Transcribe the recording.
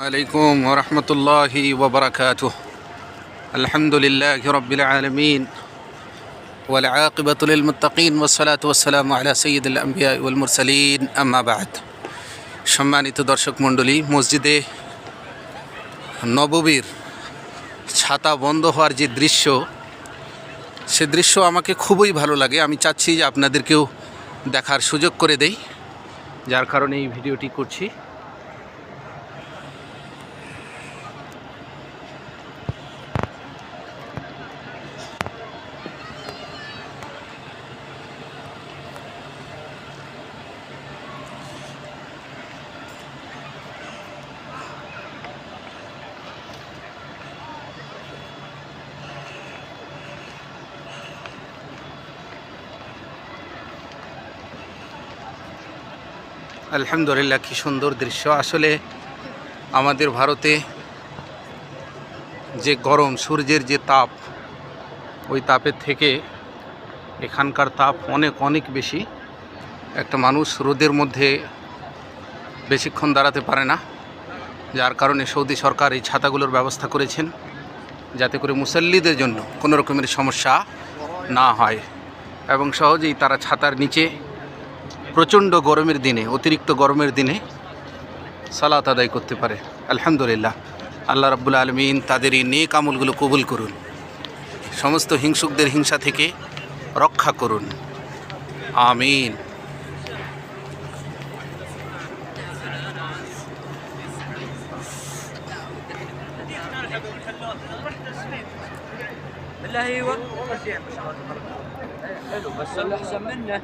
عليكم ورحمة الله وبركاته الحمد لله رب العالمين والعاقبة للمتقين والصلاة والسلام على سيد الأنبياء والمرسلين أما بعد সম্মানিত দর্শক মণ্ডলী মসজিদে নববীর ছাতা বন্ধ হওয়ার যে দৃশ্য সে দৃশ্য আমাকে খুবই ভালো লাগে আমি চাচ্ছি যে আপনাদেরকেও দেখার সুযোগ করে দেই যার কারণে এই ভিডিওটি করছি আলহামদুলিল্লাহ, কি সুন্দর দৃশ্য। আসলে আমাদের ভারতে যে গরম, সূর্যের যে তাপ, ওই তাপের থেকে এখানকার তাপ অনেক অনেক বেশি। একটা মানুষ রোদের মধ্যে বেশিক্ষণ দাঁড়াতে পারে না, যার কারণে সৌদি সরকার এই ছাতাগুলোর ব্যবস্থা করেছেন যাতে করে মুসল্লিদের জন্য কোনো রকমের সমস্যা না হয়। এবং সহজেই তারা ছাতার নিচে প্রচণ্ড গরমের দিনে অতিরিক্ত গরমের দিনে সালাত আদায় করতে পারে আলহামদুলিল্লাহ আল্লাহ রাব্বুল আলমিন তাদের এই নেক আমলগুলো কবুল করুন সমস্ত হিংসুকদের হিংসা থেকে রক্ষা করুন আমিন بالله ايوه حلو بس اللي احسن منه